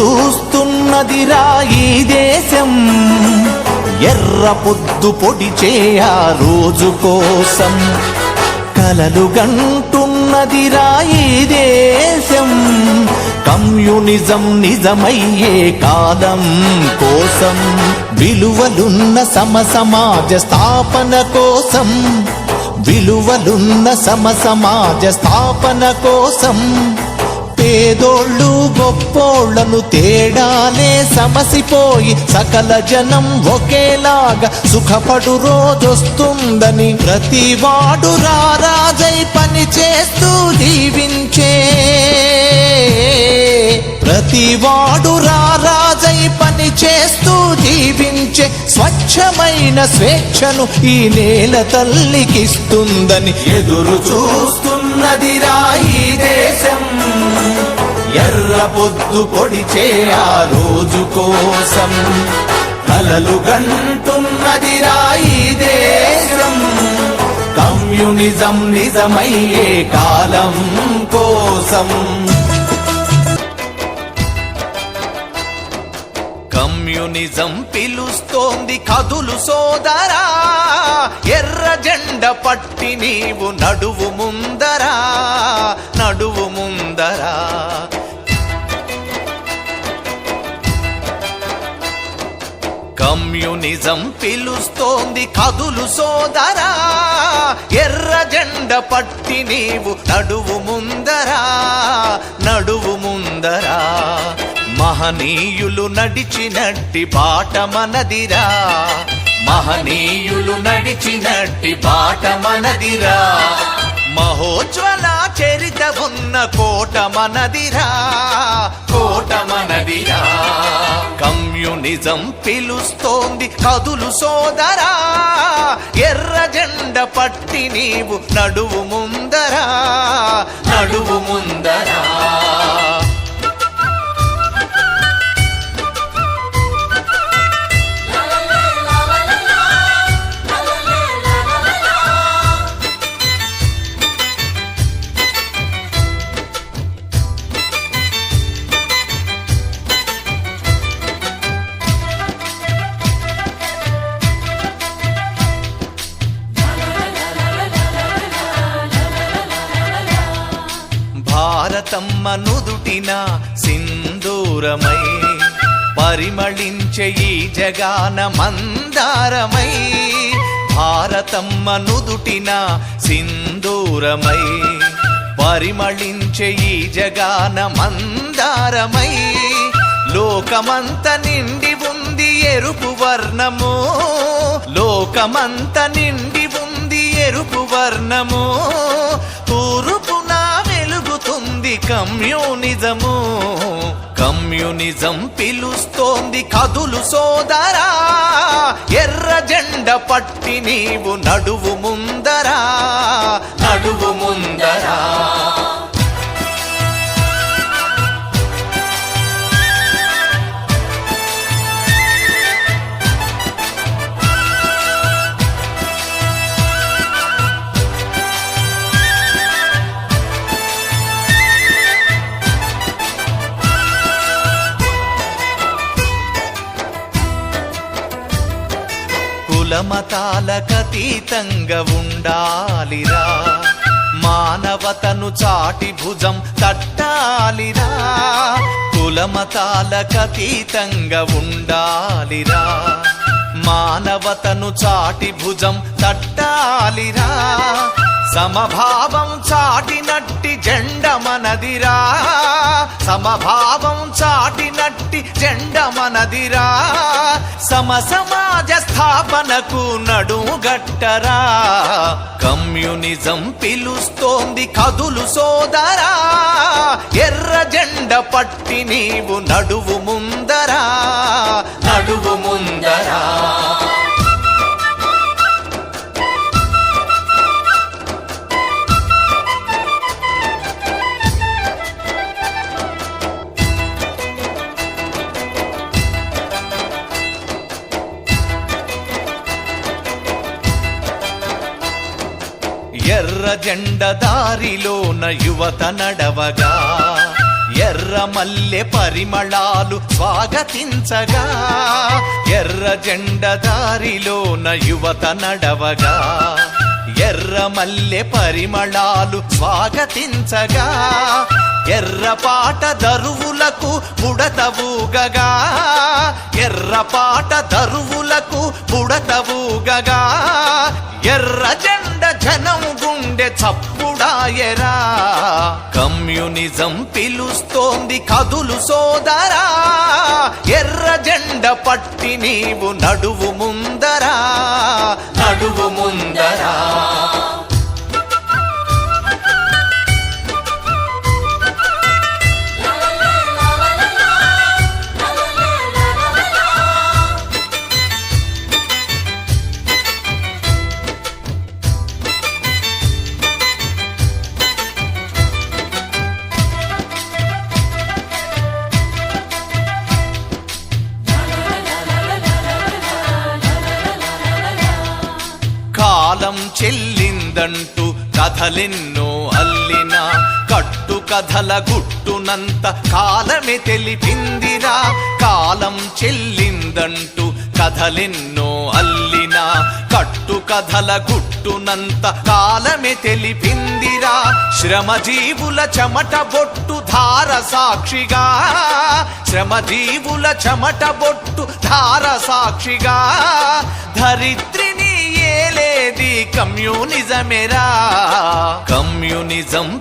చూస్తున్నది చూస్తున్నదిరా ఈ దేశం. ఎర్ర పొద్దు పొడి చేయా రోజు కోసం. కలలు గంటున్నదిరా ఈ దేశం. కమ్యూనిజం నిజమయ్యే కాలం కోసం. విలువలున్న సమ సమాజ స్థాపన కోసం. విలువలున్న సమ సమాజ స్థాపన కోసం. పేదోళ్ళు గొప్పోళ్ళను తేడానే సమసిపోయి సకల జనం ఒకేలాగా సుఖపడు రోజొస్తుందని ప్రతి వాడు రారాజై పని చేస్తూ జీవించే. ప్రతి వాడు రారాజై పని చేస్తూ జీవించే స్వచ్ఛమైన స్వేచ్ఛను ఈ నేల తల్లికిస్తుందని ఎదురు చూస్తున్నది రాయి దేశం. పొద్దు పొడిచే ఆ రోజు కోసం కలలు గంటున్నదిరా రాయి దేశం. కమ్యూనిజం నిజమయ్యే కాలం కోసం. కమ్యూనిజం పిలుస్తోంది కదులు సోదరా. ఎర్ర జెండ పట్టి నీవు నడువు ముందరా నడువు ముందరా. కమ్యూనిజం పిలుస్తోంది కదులు సోదరా. ఎర్ర జెండ పట్టి నీవు నడువు ముందరా నడువు ముందరా. మహనీయులు నడిచినట్టి బాట మనదిరా. మహనీయులు నడిచినట్టి బాట మనదిరా. మహోజ్వల చరిత ఉన్న కోట మనదిరా కోట మనదిరా కమ్యూనిజం పిలుస్తోంది కదులు సోదరా ఎర్ర జెండ పట్టి నీవు నడువు ముందరా నడువు ముందరా. నుదుటిన సింధూరమై పరిమళించే ఈ జగాన మందారమై భారతమ్మ నుదుటిన సింధూరమై పరిమళించే ఈ జగాన మందారమై లోకమంత నిండి ఉంది ఎరుపు వర్ణము లోకమంత నిండి ఉంది ఎరుపు వర్ణము కమ్యూనిజము కమ్యూనిజం పిలుస్తోంది కదులు సోదరా. ఎర్ర జెండ పట్టి నీవు నడువు ముందరా. కులమతాలకతీతంగా ఉండాలిరా మానవతను చాటి భుజం తట్టాలిరా. కులమతాలకతీతంగా ఉండాలిరా మానవతను చాటి భుజం తట్టాలిరా. సమభావం చాటినట్టి జెండ మనదిరా. సమభావం చాటినట్టి జెండ మనదిరా. సమ స్థాపనకు నడుగట్టరా కమ్యూనిజం పిలుస్తోంది కదులు సోదరా. ఎర్ర జెండ పట్టి నీవు నడువు ముందరా. నడువు ముందరా. జెండ దారిలోన యువత నడవగా. ఎర్ర మల్లె పరిమళాలు స్వాగతించగా. ఎర్ర జెండ దారిలోన యువత నడవగా. ఎర్ర మల్లె పరిమళాలు స్వాగతించగా. ఎర్రపాట దరువులకు బుడతవుగగా ఎర్రపాట దరువులకు బుడతవుగగా ఎర్ర జెండ చప్పుడాయరా. కమ్యూనిజం పిలుస్తోంది కదులు సోదరా. ఎర్ర జెండ పట్టి నీవు నడువు ముందరా. పాదం చెల్లిందంటూ కథలెన్నో అల్లిన. కట్టు కథల గుట్టునంత కాలమే తెలిపిందిరా. కాలం చెల్లిందంటూ కథలెన్నో అల్లిన. కట్టు కథల గుట్టునంత కాలమే తెలిపిందిరా. శ్రమజీవుల చెమట బొట్టు ధార సాక్షిగా. శ్రమజీవుల చెమట బొట్టు ధార సాక్షిగా. ధరిత్రిని కమ్యూనిజమేరా. కమ్యూనిజం